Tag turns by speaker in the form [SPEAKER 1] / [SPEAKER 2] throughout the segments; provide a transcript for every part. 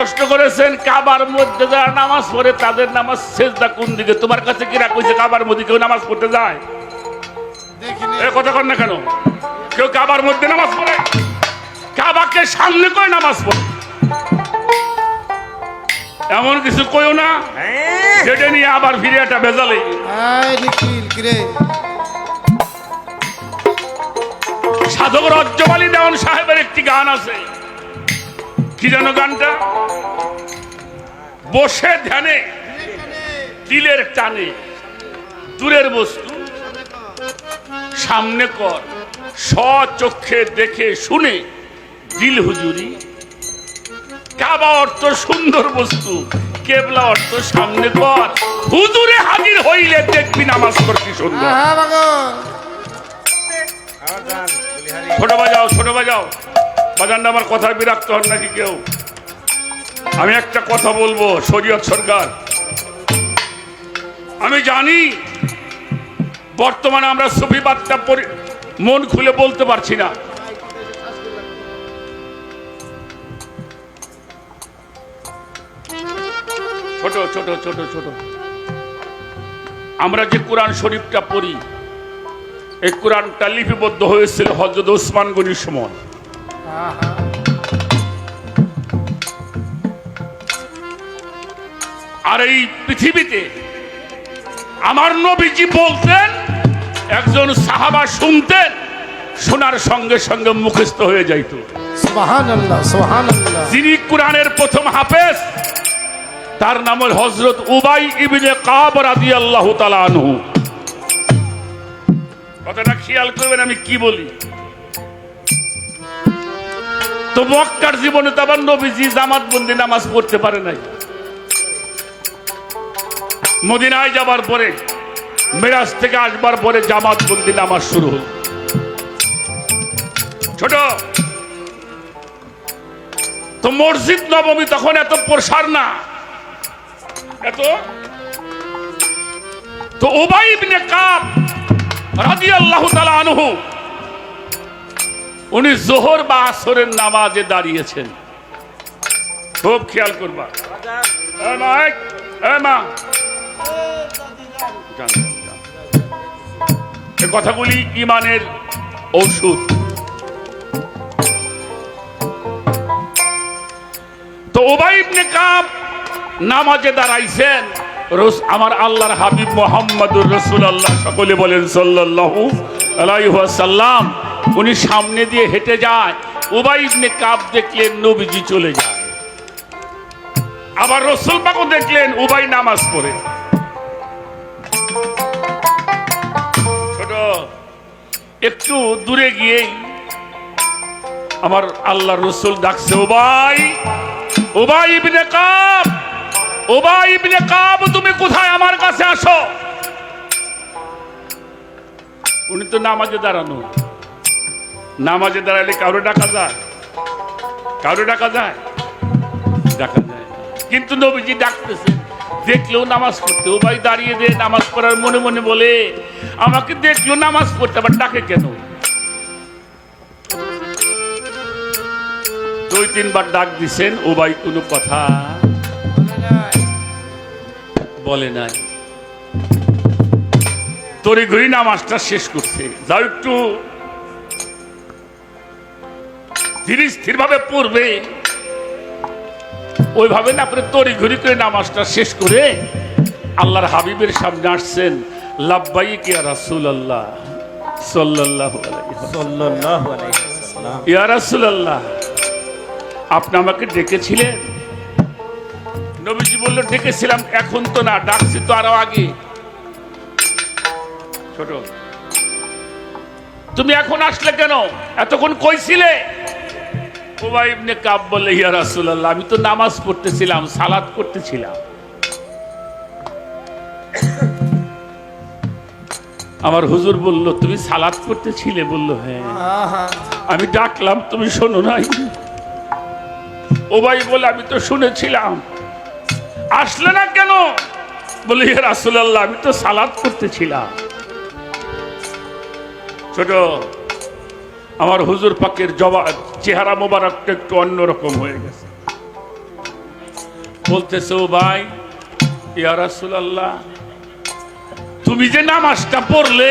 [SPEAKER 1] প্রশ্ন করেছেন কাবার মধ্যে যারা নামাজ পড়ে তাদের নামাজ সেজদা কোন দিকে? তোমার কাছে কিরা কইছে কাবার মধ্যে কেউ নামাজ পড়তে যায়? কথা কর না কেন? কেউ কাবার মধ্যে নামাজ পড়ে? কাবাকে সামনে করে নামাজ পড়ে। এমন কিছু কইও না সেটা নিয়ে আবার ফিরে একটা বেজালে
[SPEAKER 2] এই
[SPEAKER 1] সাধক রজ্জমালি দেওয়ান সাহেবের একটি গান আছে। কি যেন গানটা? বসে ধ্যানে দিলের টানে দূরের বস্তু। সামনে কর স্বচক্ষে দেখে শুনে দিল হুজুরি। কাবা অর্থ সুন্দর বস্তু কেবলা অর্থ সামনে কর। হুজুরে হাজির হইলে দেখবি নামাজ করতে সুন্দর।
[SPEAKER 2] হ্যাঁ
[SPEAKER 1] ছোট বাজাও ছোট বাজাও। বাজানটা আমার কথায় বিরক্ত হন নাকি কেউ? আমি একটা কথা বলব, শরীয়ত সরকার। আমি জানি, বর্তমানে আমরা সুফিবাদটা মন খুলে বলতে পারছি না। ছোট ছোট ছোট ছোট। আমরা যে কোরআন শরীফটা পড়ি, এই কোরআনটা লিপিবদ্ধ হয়েছিল হজরত ওসমান গনির সময়। আর এই পৃথিবীতে আমার নবীজি বলতেন একজন সাহাবা শুনতেন শোনার সঙ্গে সঙ্গে মুখস্থ হয়ে যাইত।
[SPEAKER 2] আল্লাহ আল্লাহ
[SPEAKER 1] যিনি কোরআনের প্রথম হাফেজ তার নাম হল হজরত উবাই ইবিনে কাব তাআলা আনহু। কথাটা খেয়াল করবেন আমি কি বলি। তো মক্কার জীবনে তো আবার নবীজি জামাত বন্দি নামাজ পড়তে পারে নাই। মদিনায় যাবার পরে, মেরাজ থেকে আসবার পরে জামাত বন্দি নামাজ শুরু হল। ছোট, তো মসজিদ নবমী তখন এত প্রসার না। এত? তো ওবাই ইবনে কাব রাদিয়াল্লাহু তালা আনহু উনি জোহর বা আসরের নামাজে দাঁড়িয়েছেন। খুব খেয়াল করবা। কথাগুলি ইমানের ঔষধ। তো ওবাই ইবনে কাব নামাজে দাঁড়াইছেন। রস, আমার আল্লাহর হাবিব মোহাম্মদুর রসুল আল্লাহ সকলে বলেন সাল্লাল্লাহু আলাইহি ওয়াসাল্লাম উনি সামনে দিয়ে হেঁটে যায়। ইবনে কাব দেখলেন, নবীজি চলে যায়। আবার রসুল পাকও দেখলেন, উবাই নামাজ পড়ে। ছোট, একটু দূরে গিয়েই আমার আল্লাহ রসুল ডাকছে ওবাই ওবাই ইবনে কাব ওবাই ইবনে কাব, তুমি কোথায় আমার কাছে আসো? উনি তো নামাজে দাঁড়ানো নামাজে দাঁড়ালে কারও ডাকা যায়? কারও ডাকা যায়? ডাকা যায়। কিন্তু নবীজি ডাকতেছে দেখলেও নামাজ পড়তে ও ভাই দাঁড়িয়ে দে, নামাজ পড়ার মনে মনে বলে, আমাকে দেখলেও নামাজ পড়তে আবার ডাকে কেন? দুই তিনবার ডাক দিছেন, ও ভাই কোনো কথা বলে নাই। তরি ঘুরি নামাজটা শেষ করছে। যাও একটু ধীরে স্থির ভাবে পড়বে ওইভাবে না আপনি তরি ঘড়ি করে নামাজটা শেষ করে আল্লাহর হাবিবের সামনে আসছেন লাভবাই কে আল্লাহ সাল্লাহ ইয়া রাসুল আল্লাহ আপনি আমাকে ডেকেছিলেন? নবীজি বলল ডেকেছিলাম এখন তো না ডাকছি তো আরও আগে। ছোট। তুমি এখন আসলে কেন? এতক্ষণ কইছিলে? ওবাই ইবনে কাব বলে ইয়া রাসূলুল্লাহ আমি তো নামাজ পড়তেছিলাম সালাত করতেছিলাম আমার হুজুর বলল তুমি সালাত করতেছিলে বলল হ্যাঁ। আমি ডাকলাম তুমি শোনো নাই? ওবাই বলে আমি তো শুনেছিলাম। আসলে না কেন? বলে হে রাসুলাল্লাহ আমি তো সালাদ করতেছিলাম ছোট আমার হুজুর পাকের জবা চেহারা মোবারকটা একটু অন্যরকম হয়ে গেছে। বলতেছে, ও ভাই, ইয়া রাসূলুল্লাহ, তুমি যে নামাজটা পড়লে,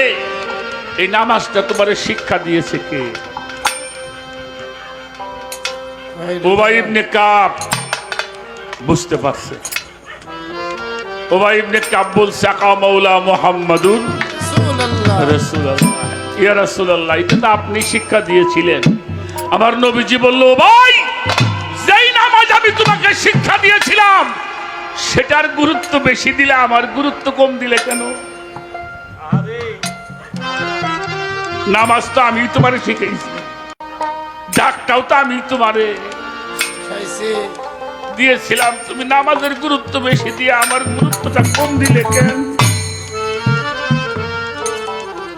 [SPEAKER 1] এই নামাজটা তোমার শিক্ষা দিয়েছে কে? ওবাই ইবনে কাব বুঝতে পারছে। ওবাই ইবনে কাব বলছে, আকা
[SPEAKER 2] রাসূলুল্লাহ।
[SPEAKER 1] ইয়া রাসূলুল্লাহ, এটা তো আপনি শিক্ষা দিয়েছিলেন। আমার নবীজি বলল ভাই যেই নামাজ আমি তোমাকে শিক্ষা দিয়েছিলাম সেটার গুরুত্ব বেশি দিলে আমার গুরুত্ব কম দিলে কেন? নামাজ তো আমি তোমারে শিখেছি ডাকটাও তো আমি তোমারে দিয়েছিলাম। তুমি নামাজের গুরুত্ব বেশি দিয়ে আমার গুরুত্বটা কম দিলে কেন?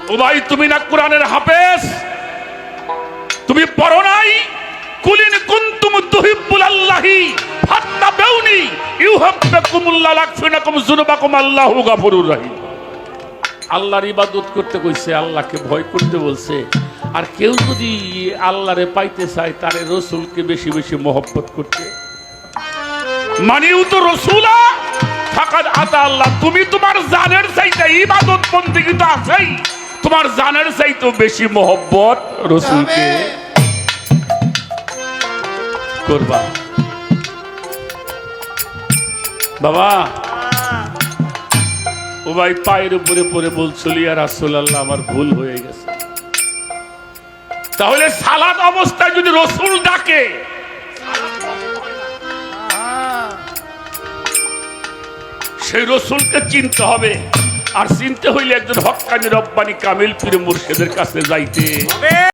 [SPEAKER 1] ও ভাই তুমি না কোরআনের হাফেজ? তুমি পড়ো নাই? কুলিন কুনতুম তুহিব্বুল আল্লাহি ফাত্তাবিউনি ইউহিব্বুকুমুল্লাহ লাগফিরাকুম যুনুবাকুম, আল্লাহু গাফুরুর রহিম। আল্লাহর ইবাদত করতে কইছে, আল্লাহকে ভয় করতে বলছে। আর কেউ যদি আল্লাহরে পাইতে চায়, তারে রসুলকে বেশি বেশি মহব্বত করতে। মানিও তো রসুলা, ফাকাদ আতা আল্লাহ। তুমি তোমার জানের চাইতে ইবাদত বন্দেগী তো আছেই? তোমার জানের চাইতে বেশি মহব্বত রসুলকে। করবা। বাবা। ও ভাই পায়ের উপরে পরে বলছিল, ইয়া রাসূলুল্লাহ, আমার ভুল হয়ে গেছে। তাহলে সালাদ অবস্থায় যদি রসুল ডাকে, সেই রসুলকে চিনতে হবে। আর চিনতে হইলে একজন হক্কানি রব্বানি কামিল পীর মুর্শিদের কাছে যাইতে।